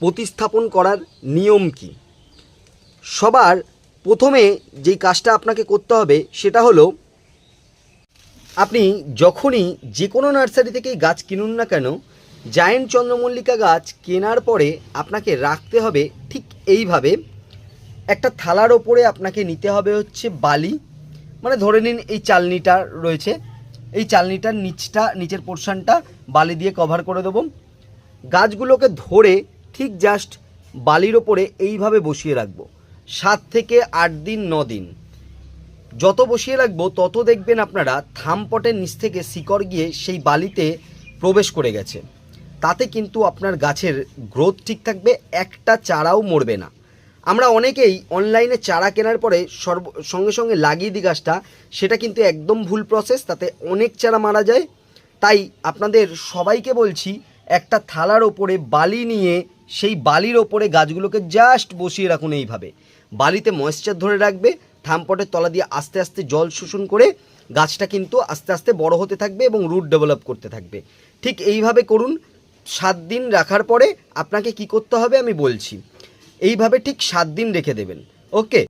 প্রতিস্থাপন করার নিয়ম কি? সবার প্রথমে যেই কাজটা আপনাকে করতে হবে সেটা হলো, আপনি যখনই যে কোনো নার্সারি থেকেই গাছ কিনুন না কেন, জায়েন্ট চন্দ্রমল্লিকা গাছ কেনার পরে আপনাকে রাখতে হবে ঠিক এইভাবে, একটা থালার ওপরে আপনাকে নিতে হবে হচ্ছে বালি মানে ধরে নিন এই চালনিটা রয়েছে, এই চালনিটার নিচটা, নিচের পোর্শনটা বালি দিয়ে কভার করে দেবো। গাছগুলোকে ধরে ঠিক জাস্ট বালির ওপরে এইভাবে বসিয়ে রাখব। সাত থেকে আট দিন, ন দিন। যত বসিয়ে রাখব, তত দেখবেন আপনারা থামপটের নিচ থেকে শিকড় গিয়ে সেই বালিতে প্রবেশ করে গেছে। তাতে কিন্তু আপনার গাছের গ্রোথ ঠিক থাকবে, একটা চারাও মরবে না। আমরা অনেকেই অনলাইনে চারা কেনার পরে সর্ব, সঙ্গে সঙ্গে লাগিয়ে দিই গাছটা, সেটা কিন্তু একদম ভুল প্রসেস তাতে অনেক চারা মারা যায়। তাই আপনাদের সবাইকে বলছি একটা থালার ওপরে বালি নিয়ে সেই বালির ওপরে গাছগুলোকে জাস্ট বসিয়ে রাখুন এইভাবে। বালিতে ময়েশ্চার ধরে রাখবে, থামপটের তলা দিয়ে আস্তে আস্তে জল শোষণ করে গাছটা কিন্তু আস্তে আস্তে বড় হতে থাকবে এবং রুট ডেভেলপ করতে থাকবে। ঠিক এইভাবে করুন, সাত দিন রাখার পরে আপনাকে কি করতে হবে আমি বলছি। এইভাবে ঠিক সাত দিন রেখে দেবেন। ওকে